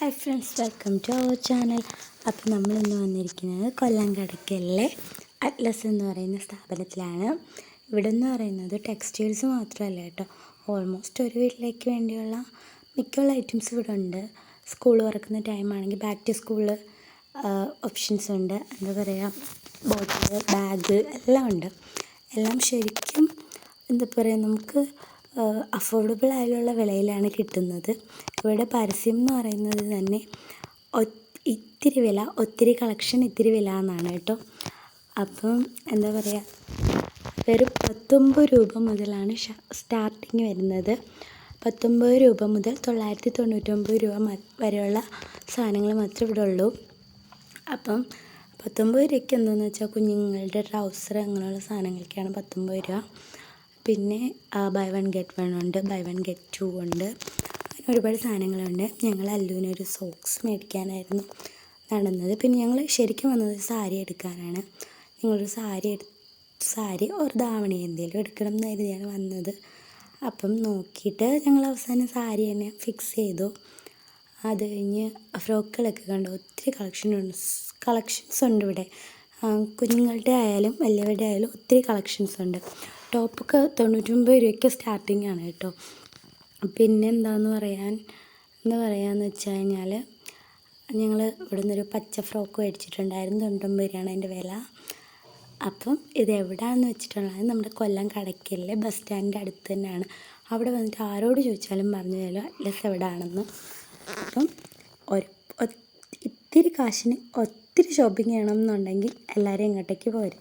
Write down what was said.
Hi friends welcome to our channel അപ്പോൾ നമ്മളിന്ന് വന്നിരിക്കുന്നത് കൊല്ലം കടയ്ക്കലിലെ അറ്റ്ലസ് എന്ന് പറയുന്ന സ്ഥാപനത്തിലാണ്. ഇവിടെ എന്ന് പറയുന്നത് ടെക്സ്റ്റൈൽസ് മാത്രമല്ല കേട്ടോ. ഓൾമോസ്റ്റ് ഒരു വീട്ടിലേക്ക് വേണ്ടിയുള്ള മിക്കുള്ള ഐറ്റംസ് ഇവിടെ ഉണ്ട്. സ്കൂൾ തുറക്കുന്ന ടൈമാണെങ്കിൽ ബാക്ക് ടു സ്കൂൾ ഓപ്ഷൻസ് ഉണ്ട്. എന്താ പറയുക ബോട്ടിൽ ബാഗ് എല്ലാം ഉണ്ട്. എല്ലാം ശരിക്കും എന്താ പറയുക നമുക്ക് അഫോർഡബിൾ ആയുള്ള വിലയിലാണ് കിട്ടുന്നത്. ഇവിടെ പരസ്യം എന്ന് പറയുന്നത് തന്നെ ഇത്തിരി വില ഒത്തിരി കളക്ഷൻ ഇത്തിരി വില എന്നാണ് കേട്ടോ. അപ്പം എന്താ പറയുക വെറും പത്തൊമ്പത് രൂപ മുതലാണ് സ്റ്റാർട്ടിങ് വരുന്നത്. പത്തൊമ്പത് രൂപ മുതൽ തൊള്ളായിരത്തി തൊണ്ണൂറ്റൊമ്പത് രൂപ വരെയുള്ള സാധനങ്ങൾ മാത്രമേ ഇവിടെ ഉള്ളൂ. അപ്പം പത്തൊമ്പത് രൂപയ്ക്ക് എന്താണെന്ന് വെച്ചാൽ കുഞ്ഞുങ്ങളുടെ ട്രൗസർ അങ്ങനെയുള്ള സാധനങ്ങളൊക്കെയാണ് പത്തൊമ്പത് രൂപ. പിന്നെ ബൈ വൺ ഗെറ്റ് വൺ ഉണ്ട് ബൈ വൺ ഗെറ്റ് ടു ഉണ്ട്. അങ്ങനെ ഒരുപാട് സാധനങ്ങളുണ്ട്. ഞങ്ങൾ അല്ലുവിനൊരു സോക്സ് മേടിക്കാനായിരുന്നു നടന്നത്. പിന്നെ ഞങ്ങൾ ശരിക്കും വന്നത് സാരി എടുക്കാനാണ്. ഞങ്ങളൊരു സാരി എടു സാരി ഒരു ധാവണി എന്തെങ്കിലും എടുക്കണം എന്ന് കരുതിയാണ് വന്നത്. അപ്പം നോക്കിയിട്ട് ഞങ്ങൾ അവസാനം സാരി തന്നെ ഫിക്സ് ചെയ്തു. അത് കഴിഞ്ഞ് ഫ്രോക്കുകളൊക്കെ കണ്ടു. ഒത്തിരി കളക്ഷൻ കളക്ഷൻസ് ഉണ്ട് ഇവിടെ. കുഞ്ഞുങ്ങളുടെ ആയാലും വലിയവരുടെ ആയാലും ഒത്തിരി കളക്ഷൻസ് ഉണ്ട്. ടോപ്പൊക്കെ തൊണ്ണൂറ്റൊമ്പത് രൂപയ്ക്ക് സ്റ്റാർട്ടിംഗ് ആണ് കേട്ടോ. പിന്നെ എന്താന്ന് പറയാൻ എന്ന് പറയാന്ന് വെച്ച് കഴിഞ്ഞാൽ ഞങ്ങൾ ഇവിടെ നിന്നൊരു പച്ച ഫ്രോക്ക് മേടിച്ചിട്ടുണ്ടായിരുന്നു. തൊണ്ണൂറ്റൊമ്പത് രൂപയാണ് അതിന്റെ വില. അപ്പം ഇത് എവിടെയാണെന്ന് വെച്ചിട്ടുള്ളത് നമ്മുടെ കൊല്ലം കടയ്ക്കലിലെ ബസ് സ്റ്റാൻഡിന്റെ അടുത്ത് തന്നെയാണ്. അവിടെ വന്നിട്ട് ആരോട് ചോദിച്ചാലും പറഞ്ഞു തരുമല്ലോ അറ്റ്ലസ് എവിടെയാണെന്ന് അപ്പം ഒരു ഇത്തിരി കാശിന് ഒത്തിരി ഷോപ്പിംഗ് ചെയ്യണം എന്നുണ്ടെങ്കിൽ എല്ലാവരും ഇങ്ങോട്ടേക്ക് പോരും.